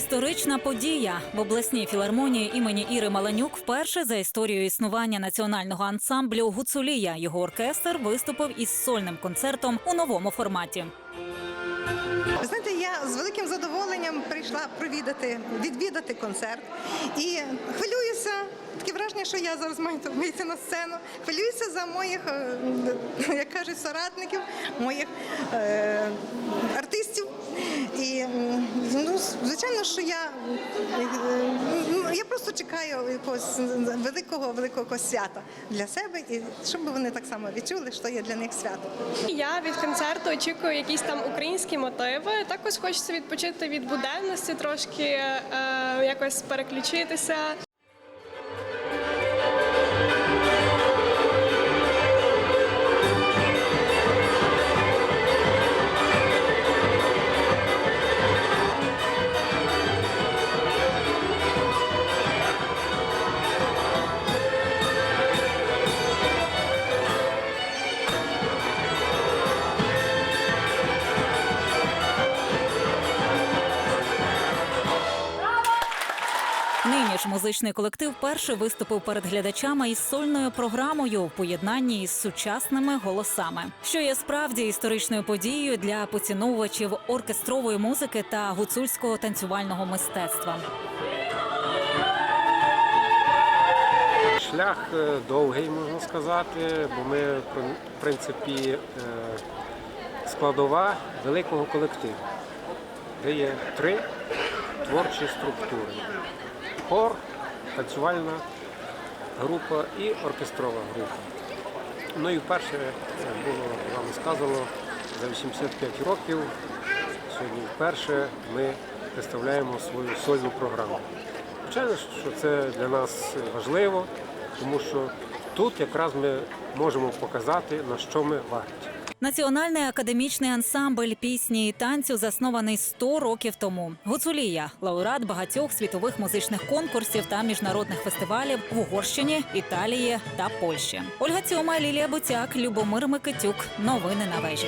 Історична подія в обласній філармонії імені Іри Маланюк вперше за історію існування національного ансамблю Гуцулія його оркестр виступив із сольним концертом у новому форматі. Знаєте, я з великим задоволенням прийшла провідати, відвідати концерт і хвилююся. Таке враження, що я зараз маю вийти на сцену. Хвилююся за моїх, е, як кажуть, соратників, моїх е, артистів. І м, ну, звичайно, що я, е, ну, я просто чекаю якогось великого великого свята для себе, і щоб вони так само відчули, що є для них свято. Я від концерту очікую якісь там українські мотиви. Також хочеться відпочити від буденності, трошки е, якось переключитися. Нині ж музичний колектив перший виступив перед глядачами із сольною програмою в поєднанні із сучасними голосами, що є справді історичною подією для поціновувачів оркестрової музики та гуцульського танцювального мистецтва. Шлях е, довгий, можна сказати, бо ми, в принципі, е, складова великого колективу, де є три творчі структури: хор, танцювальна група і оркестрова група. Ну і вперше е, було вам сказано за 85 років. Сьогодні вперше ми представляємо свою сольну програму. Звичайно, що це для нас важливо, тому що тут якраз ми можемо показати, на що ми варті. Національний академічний ансамбль пісні і танцю заснований 100 років тому. Гуцулія лауреат багатьох світових музичних конкурсів та міжнародних фестивалів в Угорщині, Італії та Польщі. Ольга Цьома, Лілія Буцяк, Любомир Микитюк. Новини на вежі.